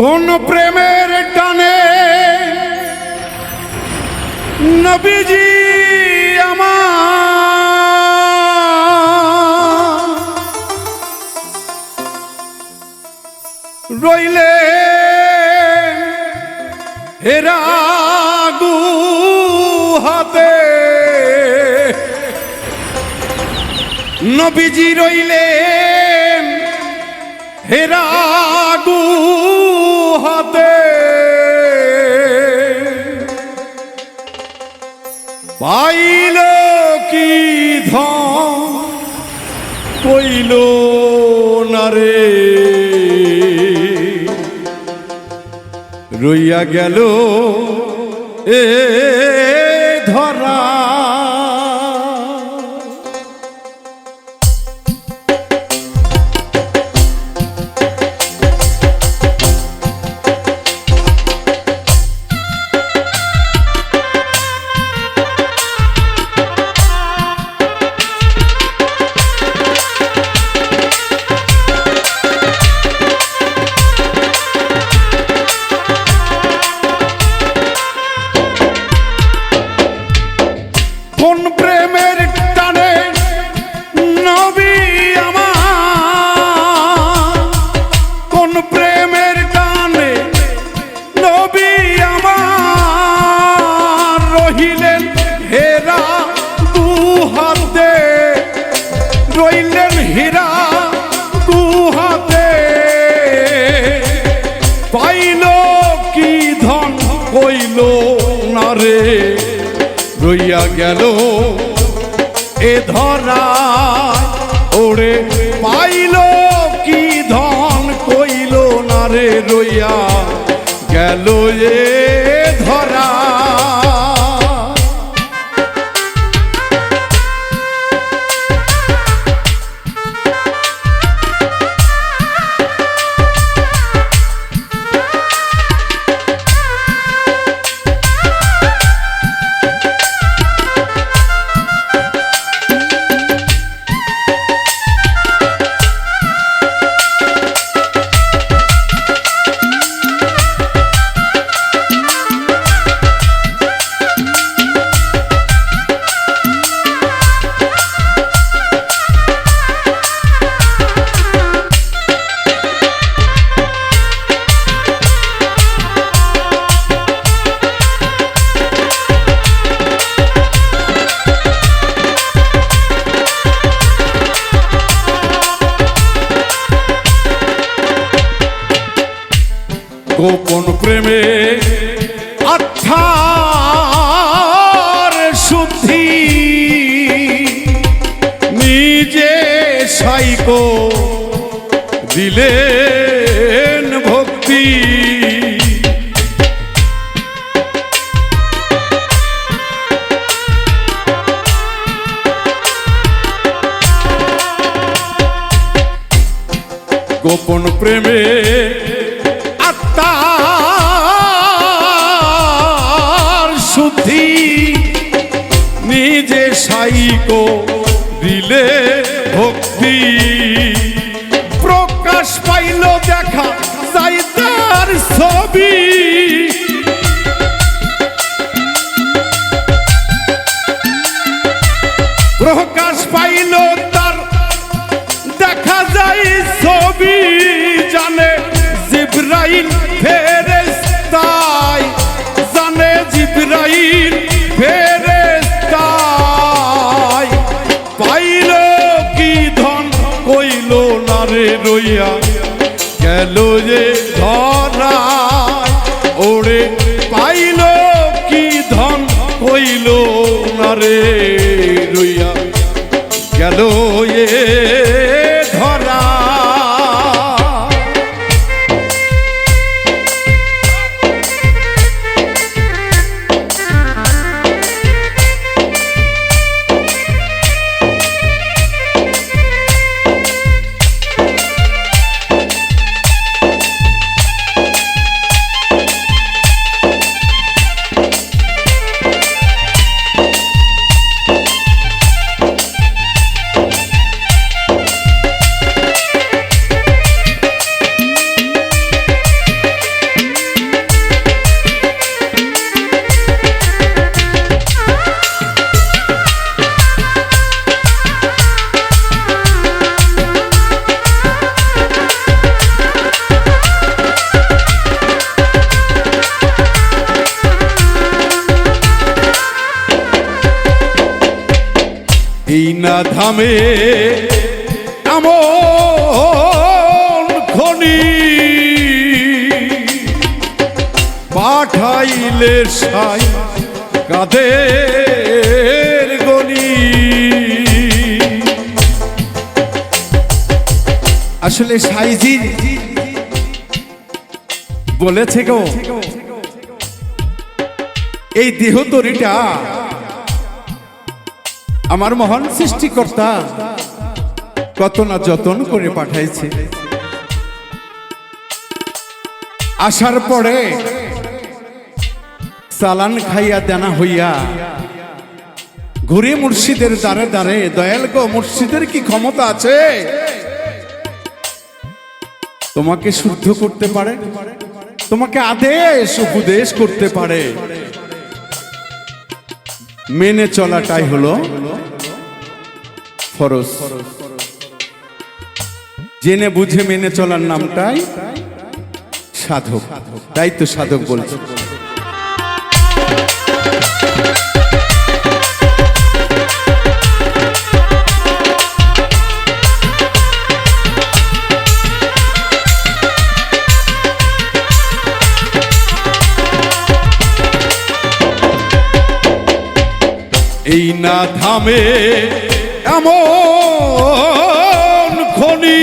কোন প্রেমের টানে? নবীজি আমার রইলে হেরা হাতে। নবীজি রইলেন হেরা হাতে। পাইল কি ধন কইল না রইয়া গেল এ পাইল কি ধন? কইল না রে, রইয়া গেল। এ ধরা ওরে পাইল কি ধন? কইল না রে, রইয়া গেল এ নিজে সাইকো দিলেন ভক্তি। গোপন প্রেমে আত্মার শুদ্ধি। নিজে সাইকো দিলে ভক্তি। প্রকাশ পাইল দেখা যাই তার ছবি। প্রকাশ পাইল তার দেখা যায় ছবি। জানে জিব্রাইল ফেরেস্তাই জানে জিব্রাইল রইয়া গেল যে ধরা। ওরে পাইল কি ধন হইল না রে রইয়া। গেল এ ধামে এমন খনি পাঠাইলে সাই কাদের গনি। আসলে সাইজি বলেছে গো এই দেহ তরিটা আমার মহান সৃষ্টিকর্তা কত না যতন করে পাঠাইছে। আসার পরে চালান খাইয়া দেনা হইয়া ঘুরে মুর্শিদের দ্বারে দ্বারে, দয়াল গো, মুর্শিদের কি ক্ষমতা আছে? তোমাকে শুদ্ধ করতে পারে? তোমাকে আদেশ, উপদেশ করতে পারে? মেনে চলাটাই হলো ফরজ। জেনে বুঝে মেনে চলার নামটাই সাধক। তাই তো সাধক বলছে। না থামে এমন খনি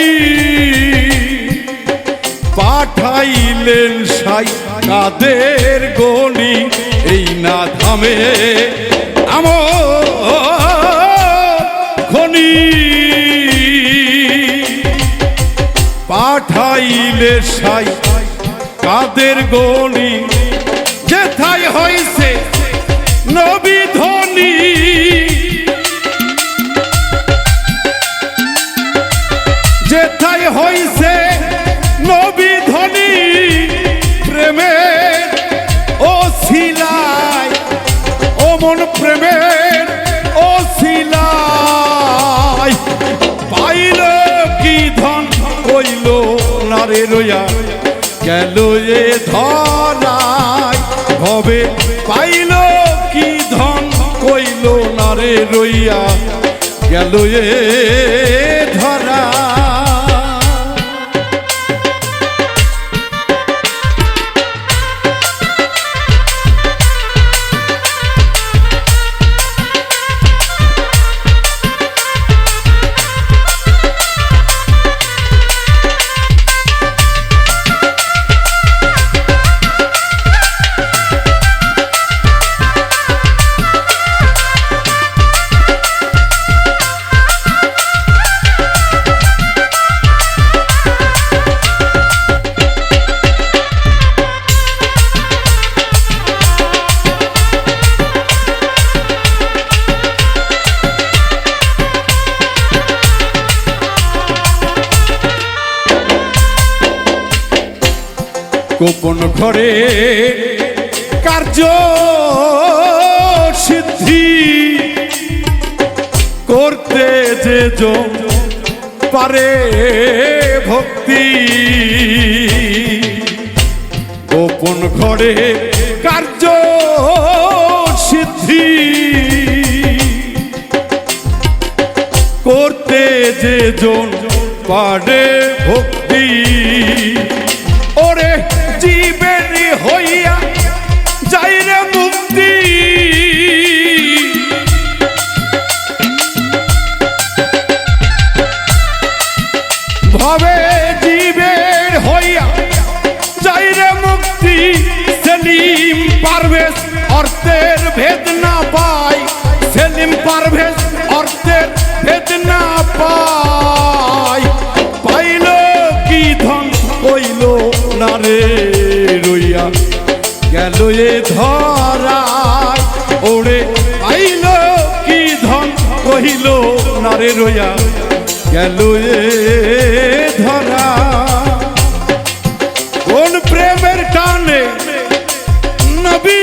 পাঠাইলেন সাই কাদের গনি এই না থামে এমন খনি পাঠাইলে সাই কাদের গনি যেথায় হইছে পাইল কি ধন? কইল নারে রইয়া গেল এ ধরাই। ভবে পাইল কি ধন? কইল নারে রইয়া গেল এ গোপন ঘরে কার্য সিদ্ধি করতে যে পারে ভক্তি। গোপন ঘরে কার্য সিদ্ধি করতে যে জন পারে ভক্তি। অর্থের ভেদ না পাই। সেলিম পারভেজ, অর্থের ভেদ না পাই। পাইল কি ধন, কইল না রে রইয়া। গেল এ ধরায়, ওরে পাইল কি ধন, কহিল না রে রইয়া। গেল এ ধরা কোন প্রেমের টানে নবী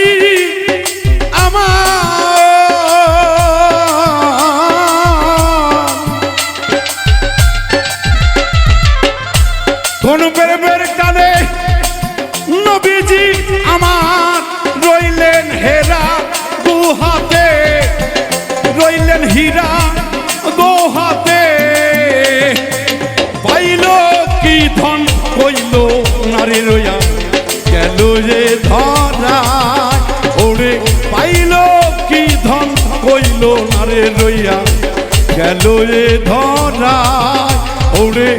গেল এ ধরায় ওরে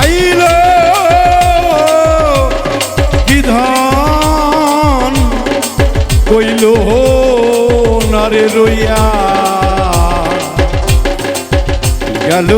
আইল। কি ধন কইল নারে রইয়া। গেল